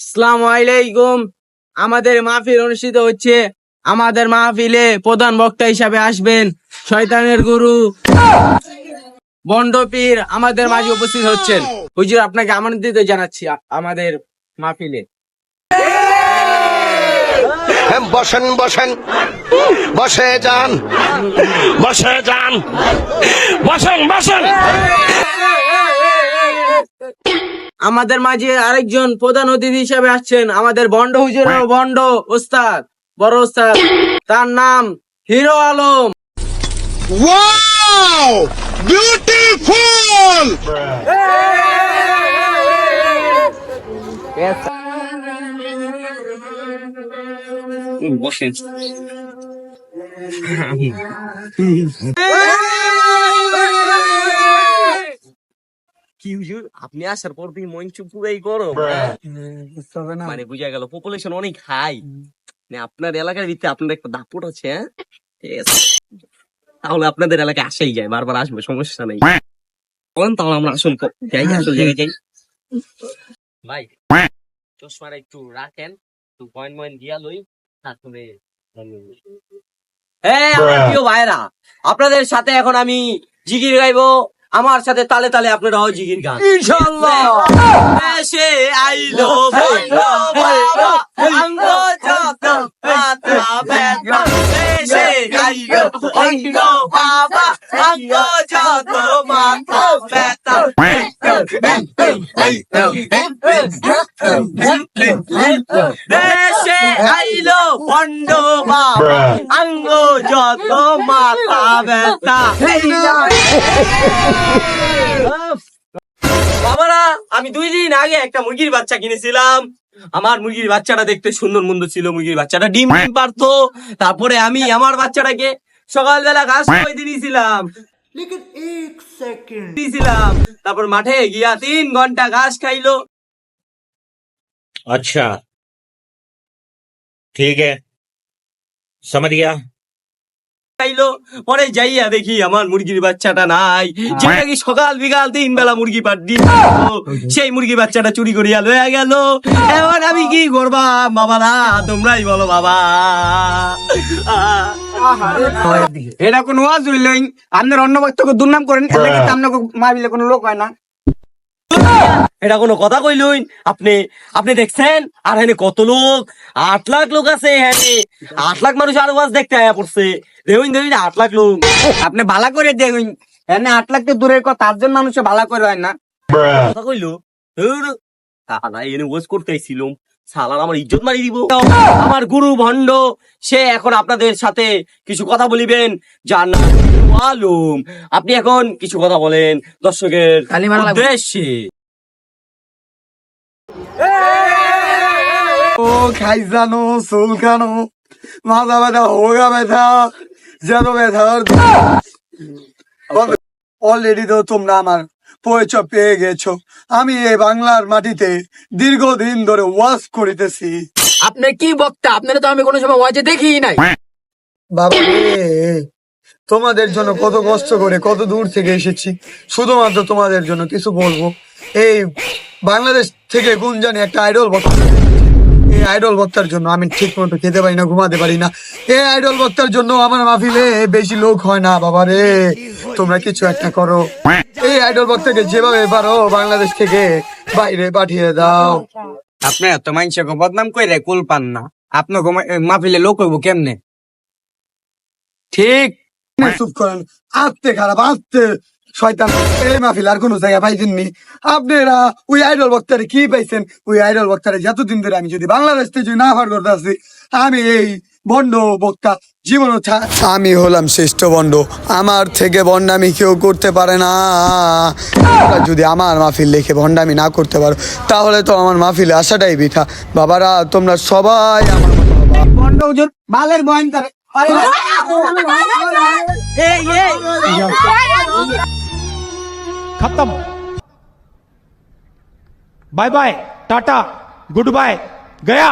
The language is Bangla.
আসসালামু আলাইকুম। আমাদের মাহফিল অনুষ্ঠিত হচ্ছে। আমাদের মাহফিলে প্রধান বক্তা হিসাবে আসবেন শয়তানের গুরু। বন্ডপীর আমাদের মাঝে উপস্থিত হচ্ছেন। হুজুর আপনাকে আমন্ত্রিত জানাচ্ছি আমাদের মাহফিলে। হ্যাঁ, বসেন বসেন। বসে যান। বসে যান। বসেন বসেন। আমাদের মাঝে আরেকজন প্রধান অতিথি হিসাবে আসছেন আমাদের বন্ড হুজুর বন্ড ওস্তাদ বড় ওস্তাদ। তার নাম হিরো আলম। ওয়াও বিউটিফুল বসেন। কি হুজুর আপনি আসার পর দিয়ে মঞ্চ পুরাই গরম। মানে বুঝা গেল পপুলেশন অনেক হাই মানে আপনার এলাকার ভিতরে আপনার একটা দাপট আছে হ্যাঁ? আছে। তাহলে আপনাদের এলাকায় আসাই যায় বারবার আসবে সমস্যা নেই। বলেন তাহলে আমরা আসল যাই আসল জায়গায় যাই। ভাই চশমাটা একটু রাখেন একটু পয়েন্ট পয়েন্ট দিয়া লই তারপরে হ্যাঁ আমার প্রিয় ভাইরা আপনাদের সাথে এখন আমি জিগির গাইবো। আমার সাথে তালে তালে আপনারা হয় জিগির গান। ইনশাআল্লাহ। এসে আইলো ভাইলো ভাইলো অঙ্গ যত মাথা ব্যথা এসে আইলো আইলো বাবা অঙ্গ যত মাথা ব্যথা দেশে আইলো বাবা অঙ্গ যত মাথা ব্যথা বাবারা আমি দুই দিন আগে একটা মুরগির বাচ্চা কিনেছিলাম। আমার মুরগির বাচ্চাটা দেখতে সুন্দর মন্দ ছিল মুরগির বাচ্চাটা ডিম ডিম পারতো। তারপরে আমি আমার বাচ্চাটাকে সকালবেলা ঘাস খাওয়াই দিয়েছিলাম দিয়েছিলাম তারপর মাঠে গিয়া তিন ঘন্টা ঘাস খাইলো अच्छा ठीक है समझ गया খাইলো পরে যাইয়া দেখি আমার মুরগির বাচ্চাটা নাই যেটা কি সকাল বিকাল তিন বেলা মুরগি পাট ডিম দিত, সেই মুরগি বাচ্চাটা চুরি করিয়া লয়ে গেল এবার আমি কি করবা বাবা না তোমরাই বলো বাবা এটা কোনো ওয়াজ আপনার অন্য বক্তব্য দুর্নাম করেন মারবিলে কোনো লোক হয় না। এটা কোনো কথা কইলুন আপনি আপনি দেখছেন? আর কত লোক? আট লাখ লোক আছে এখানে। আট লাখ মানুষ আর ওয়াজ দেখতে আয়া পড়ছে। দেখুন দেখুন আট লাখ লোক। আপনি ভালো করে দেখুন এনে আট লাখ তো দূরের কথা আটজন মানুষে ভালো করে হয় না। কথা কইলো? ধুর, এনে ওয়াজ করতে আইছিলাম সালার আমার ইজ্জত মারি দিব। আমার গুরু ভণ্ড সে এখন আপনাদের সাথে কিছু কথা বলিবেন। যার নাম আলম। আপনি এখন কিছু কথা বলেন দর্শকের উদ্দেশ্যে। ও খাইজানো চুলকানো মাথা ব্যথা হোগা ব্যথা যেন ব্যথার অলরেডি তো তোমরা আমার পরিচয় পেয়ে গেছো। আমি এই বাংলার মাটিতে দীর্ঘদিন ধরে ওয়াজ করিতেছি। আপনি কি বক্তা? আপনারা তো আমি কোনো সময় ওয়াজে দেখি নাই। বাবা তোমাদের জন্য কত কষ্ট করে কত দূর থেকে এসেছি। শুধুমাত্র তোমাদের জন্য কিছু বলব। এই বাংলাদেশ থেকে গুঞ্জানি একটা আইডল বক্তা এই আইডল বক্তার জন্য আমি ঠিক মতো খেতে পারি না ঘুমাতে পারি না। এই আইডল বক্তার জন্য আমার মাহফিলে বেশি লোক হয় না বাবা রে। তোমরা কিছু একটা করো। এই আইডল বক্তাকে যেভাবে পারো বাংলাদেশ থেকে বাইরে পাঠিয়ে দাও। আপনি এত মানুষকে বদনাম করে কুল পান না। আপনার মাহফিলে লোক হইব কেমনে? ঠিক। চুপ করেন। আস্তে খারাপ আস্তে। শয়তান এই মাহফিল আর কোনো জায়গায় পাইছেননি আপনারা ওই আইডল বক্তারে কি পাইছেন? ওই আইডল বক্তারে যতদিন ধরে আমি যদি বাংলাদেশ থেকে যদি না ফার করতে আসি আমি এই বন্ড বক্তা জীবন আমি হলাম শ্রেষ্ঠ বন্ড আমার থেকে বন্ডামি কেউ করতে পারে না। যদি আমার মাহফিল লেখে বন্ডামি না করতে পারো তাহলে তো আমার মাফিল আসাটাই বিঠা বাবারা তোমরা সবাই আমার খতম। Bye bye tata good bye Gaya.